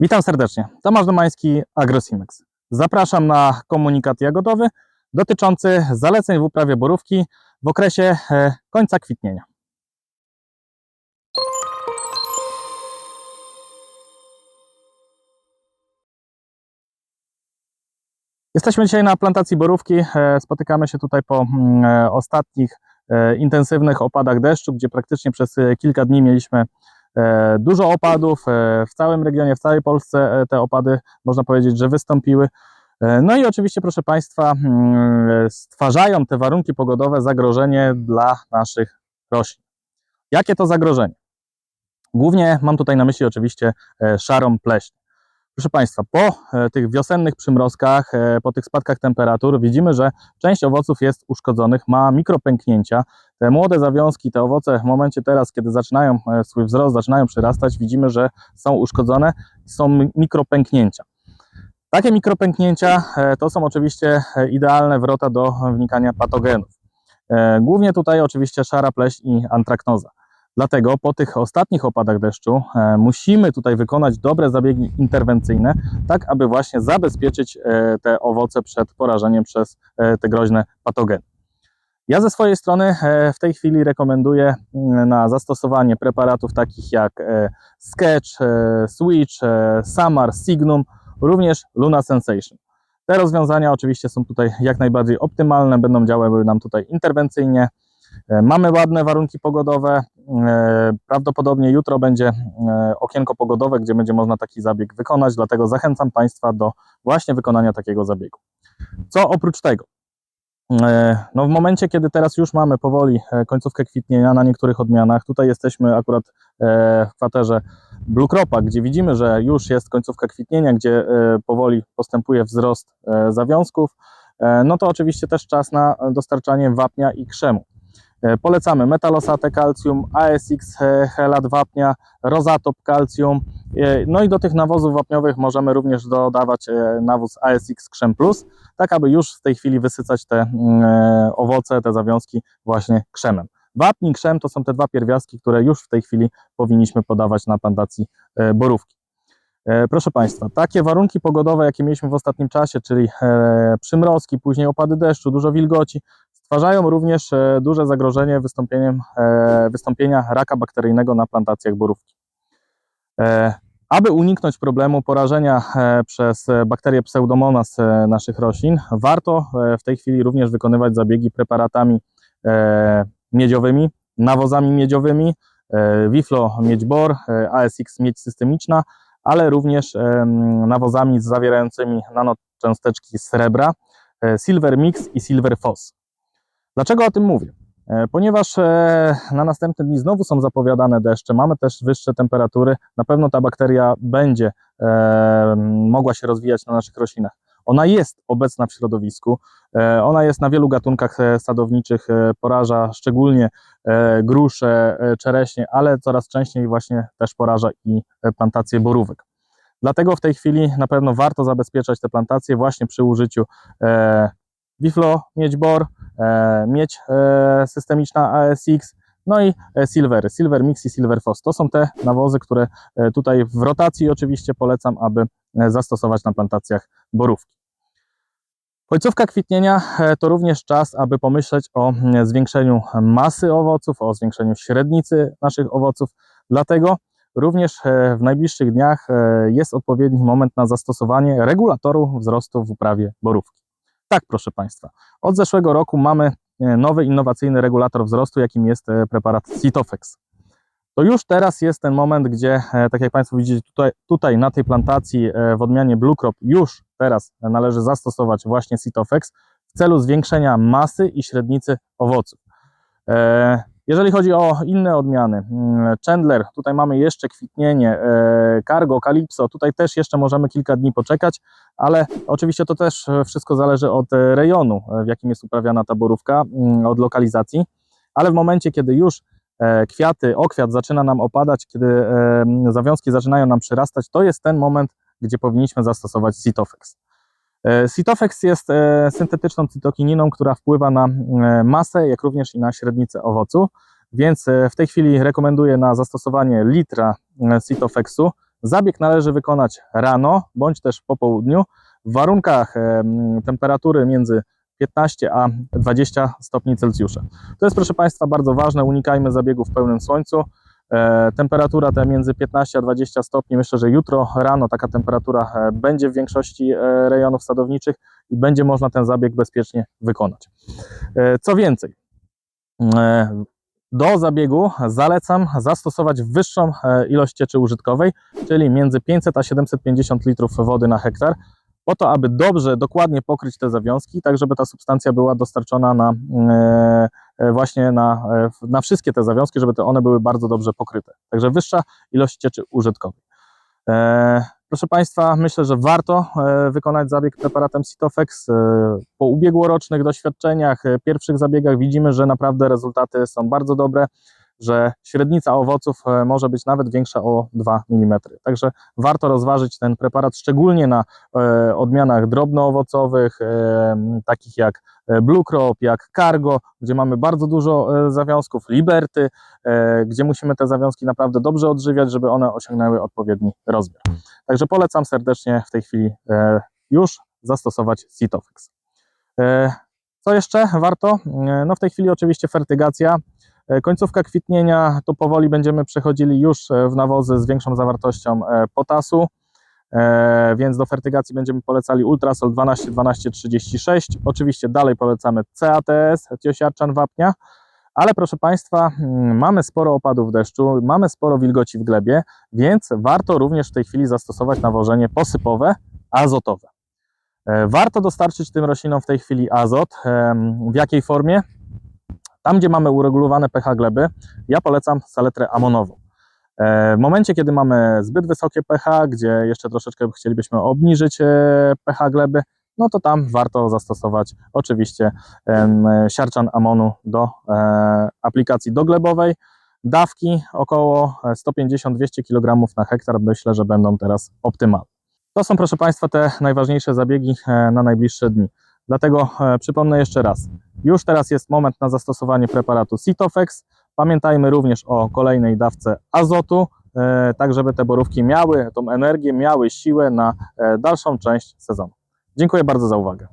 Witam serdecznie. Tomasz Domański, AgroSimex. Zapraszam na komunikat jagodowy dotyczący zaleceń w uprawie borówki w okresie e, końca kwitnienia. Jesteśmy dzisiaj na plantacji borówki. E, Spotykamy się tutaj po mm, e, ostatnich intensywnych opadach deszczu, gdzie praktycznie przez kilka dni mieliśmy dużo opadów. e, W całym regionie, w całej Polsce e, te opady można powiedzieć, że wystąpiły. E, No i oczywiście, proszę Państwa, mm, stwarzają te warunki pogodowe zagrożenie dla naszych roślin. Jakie to zagrożenie? Głównie mam tutaj na myśli oczywiście e, szarą pleśń. Proszę Państwa, po e, tych wiosennych przymrozkach, e, po tych spadkach temperatur widzimy, że część owoców jest uszkodzonych, ma mikropęknięcia. Te młode zawiązki, te owoce w momencie teraz, kiedy zaczynają e, swój wzrost, zaczynają przyrastać, widzimy, że są uszkodzone, są mi- mikropęknięcia. Takie mikropęknięcia to są oczywiście idealne wrota do wnikania patogenów. Głównie tutaj oczywiście szara pleśń i antraknoza. Dlatego po tych ostatnich opadach deszczu e, musimy tutaj wykonać dobre zabiegi interwencyjne, tak aby właśnie zabezpieczyć e, te owoce przed porażeniem przez e, te groźne patogeny. Ja ze swojej strony w tej chwili rekomenduję mm, na zastosowanie preparatów takich jak Sketch, Switch, Samar, Signum, również Luna Sensation. Te rozwiązania oczywiście są tutaj jak najbardziej optymalne, będą działały nam tutaj interwencyjnie. Mamy ładne warunki pogodowe. E, Prawdopodobnie jutro będzie e, okienko pogodowe, gdzie będzie można taki zabieg wykonać, dlatego zachęcam Państwa do właśnie wykonania takiego zabiegu. Co oprócz tego? E, No w momencie, kiedy teraz już mamy powoli końcówkę kwitnienia na niektórych odmianach, tutaj jesteśmy akurat w kwaterze Blue Cropa, gdzie widzimy, że już jest końcówka kwitnienia, gdzie powoli postępuje wzrost zawiązków, no to oczywiście też czas na dostarczanie wapnia i krzemu. E, Polecamy metalosatę calcium, ASX chelat wapnia, rozatop calcium. e, No i do tych nawozów wapniowych możemy również dodawać e, nawóz ASX Krzem Plus, tak aby już w tej chwili wysycać te mm, owoce, te zawiązki właśnie krzemem. Wapń i krzem to są te dwa pierwiastki, które już w tej chwili powinniśmy podawać na plantacji borówki. Proszę Państwa, takie warunki pogodowe, jakie mieliśmy w ostatnim czasie, czyli przymrozki, później opady deszczu, dużo wilgoci, stwarzają również e, duże zagrożenie wystąpieniem, e, wystąpienia raka bakteryjnego na plantacjach borówki. E, Aby uniknąć problemu porażenia przez e, bakterię Pseudomonas naszych roślin, warto w tej chwili również wykonywać zabiegi preparatami miedziowymi, nawozami miedziowymi, Wiflo miedź bor, ASX miedź systemiczna, ale również nawozami zawierającymi nanocząsteczki srebra, Silver Mix i Silver Phos. Dlaczego o tym mówię? E, Ponieważ e, na następne dni znowu są zapowiadane deszcze, mamy też wyższe temperatury, na pewno ta bakteria będzie e, mogła się rozwijać na naszych roślinach. Ona jest obecna w środowisku, ona jest na wielu gatunkach sadowniczych, poraża szczególnie grusze, czereśnie, ale coraz częściej właśnie też poraża i plantacje borówek. Dlatego w tej chwili na pewno warto zabezpieczać te plantacje właśnie przy użyciu Wiflo, miedź bor, e, miedź e, systemiczna ASX, no i e, Silver, Silver Mix i Silver Phos. To są te nawozy, które tutaj w rotacji oczywiście polecam, aby zastosować na plantacjach borówki. Końcówka kwitnienia to również czas, aby pomyśleć o zwiększeniu masy owoców, o zwiększeniu średnicy naszych owoców. Dlatego również w najbliższych dniach jest odpowiedni moment na zastosowanie regulatorów wzrostu w uprawie borówki. Tak, proszę Państwa, od zeszłego roku mamy e, nowy innowacyjny regulator wzrostu, jakim jest e, preparat Cytofex. To już teraz jest ten moment, gdzie, e, tak jak Państwo widzicie tutaj, tutaj na tej plantacji w odmianie Blue Crop, już teraz należy zastosować właśnie Cytofex w celu zwiększenia masy i średnicy owoców. Jeżeli chodzi o inne odmiany, mm, Chandler, tutaj mamy jeszcze kwitnienie, e, Cargo, Calypso, tutaj też jeszcze możemy kilka dni poczekać, ale oczywiście to też e, wszystko zależy od e, rejonu, w jakim jest uprawiana ta borówka, mm, od lokalizacji, ale w momencie, kiedy już kwiaty, okwiat zaczyna nam opadać, kiedy zawiązki zaczynają nam przyrastać, to jest ten moment, gdzie powinniśmy zastosować Cytofex. E, Cytofex jest e, syntetyczną cytokininą, która wpływa na e, masę, jak również i na średnicę owocu, więc w tej chwili rekomenduję na zastosowanie litra Cytofexu Zabieg należy wykonać rano bądź też po południu w warunkach em, temperatury między 15 a 20 stopni Celsjusza. To jest, proszę Państwa, bardzo ważne. Unikajmy zabiegu w pełnym słońcu. E, temperatura te między 15 a 20 stopni. Myślę, że jutro rano taka temperatura e, będzie w większości e, rejonów sadowniczych i będzie można ten zabieg bezpiecznie wykonać. Co więcej, do zabiegu zalecam zastosować wyższą ilość cieczy użytkowej, czyli między 500 a 750 litrów wody na hektar, po to, aby dobrze, dokładnie pokryć te zawiązki, tak żeby ta substancja była dostarczona na, właśnie na, e, na wszystkie te zawiązki, żeby te one były bardzo dobrze pokryte. Także wyższa ilość cieczy użytkowej. E, Proszę Państwa, myślę, że warto e, wykonać zabieg preparatem Cytofex. E, Po ubiegłorocznych doświadczeniach, e, pierwszych zabiegach widzimy, że naprawdę rezultaty są bardzo dobre, że średnica owoców e, może być nawet większa o 2 mm. Także warto rozważyć ten preparat, szczególnie na e, odmianach drobnoowocowych, e, takich jak Blue Crop, jak Cargo, gdzie mamy bardzo dużo zawiązków, Liberty, gdzie musimy te zawiązki naprawdę dobrze odżywiać, żeby one osiągnęły odpowiedni rozmiar. Także polecam serdecznie w tej chwili już zastosować Cytofex. E, Co jeszcze warto? No w tej chwili oczywiście fertygacja. E, Końcówka kwitnienia to powoli będziemy przechodzili już e, w nawozy z większą zawartością e, potasu, więc do fertygacji będziemy polecali Ultrasol 12 12 36. Oczywiście dalej polecamy CATS, tiosiarczan wapnia, ale proszę Państwa, mm, mamy sporo opadów deszczu, mamy sporo wilgoci w glebie, więc warto również w tej chwili zastosować nawożenie posypowe, azotowe. Warto dostarczyć tym roślinom w tej chwili azot. W jakiej formie? Tam, gdzie mamy uregulowane pH gleby, ja polecam saletrę amonową. E, W momencie, kiedy mamy zbyt wysokie pH, gdzie jeszcze troszeczkę chcielibyśmy obniżyć e, pH gleby, no to tam warto zastosować oczywiście siarczan amonu do e, aplikacji doglebowej. Dawki około 150-200 kg na hektar myślę, że będą teraz optymalne. To są, proszę Państwa, te najważniejsze zabiegi na najbliższe dni. Dlatego e, przypomnę jeszcze raz, już teraz jest moment na zastosowanie preparatu Cytofex. Pamiętajmy również o kolejnej dawce azotu, e, tak żeby te borówki miały tą energię, miały siłę na e, dalszą część sezonu. Dziękuję bardzo za uwagę.